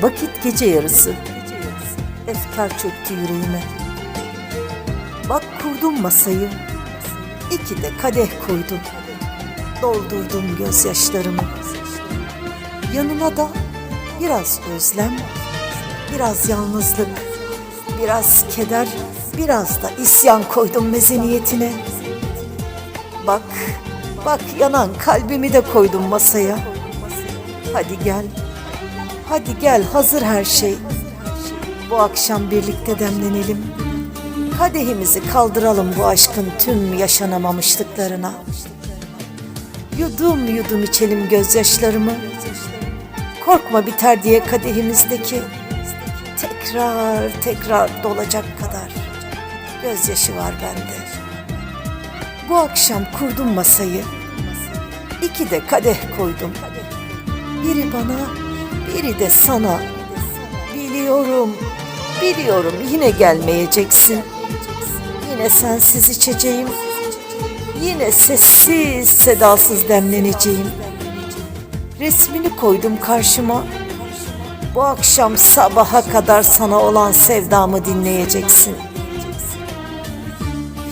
Vakit gece yarısı. Efkar çöktü yüreğime. Bak kurdum masayı. İki de kadeh koydum. Doldurdum gözyaşlarımı. Yanına da biraz özlem, biraz yalnızlık, biraz keder, biraz da isyan koydum mezeniyetine. Bak, bak yanan kalbimi de koydum masaya. Hadi gel, hadi gel hazır her şey. Bu akşam birlikte demlenelim. Kadehimizi kaldıralım bu aşkın tüm yaşanamamışlıklarına. Yudum yudum içelim gözyaşlarımı. Korkma biter diye kadehimizdeki tekrar tekrar dolacak kadar gözyaşı var bende. Bu akşam kurdum masayı. İki de kadeh koydum. Biri bana, biri de sana. Biliyorum, biliyorum yine gelmeyeceksin. Yine sensiz içeceğim. Yine sessiz sedasız demleneceğim. Resmini koydum karşıma. Bu akşam sabaha kadar sana olan sevdamı dinleyeceksin.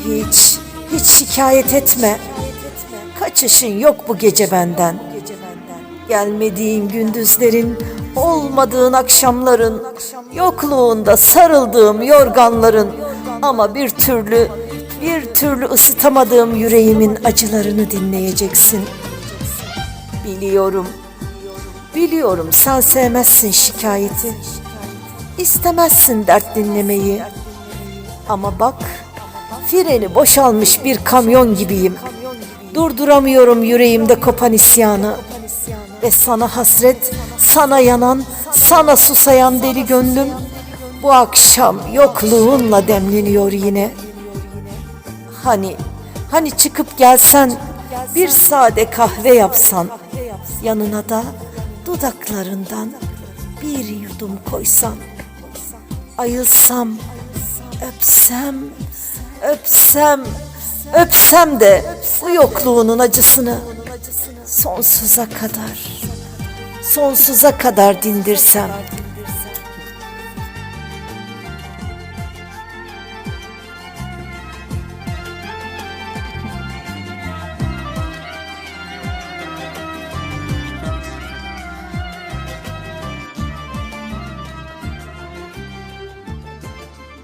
Hiç, hiç şikayet etme. Kaçışın yok bu gece benden. Gelmediğin gündüzlerin, olmadığın akşamların, yokluğunda sarıldığım yorganların ama bir türlü, bir türlü ısıtamadığım yüreğimin acılarını dinleyeceksin. Biliyorum, biliyorum sen sevmezsin şikayeti. İstemezsin dert dinlemeyi. Ama bak, freni boşalmış bir kamyon gibiyim. Durduramıyorum yüreğimde kopan isyanı. Ve sana hasret, sana yanan, sana susayan deli gönlüm. Bu akşam yokluğunla demleniyor yine. Hani, hani çıkıp gelsen, bir sade kahve yapsan, yanına da dudaklarından bir yudum koysan, ayılsam, öpsem, öpsem, öpsem de bu yokluğunun acısını sonsuza kadar, sonsuza kadar dindirsem.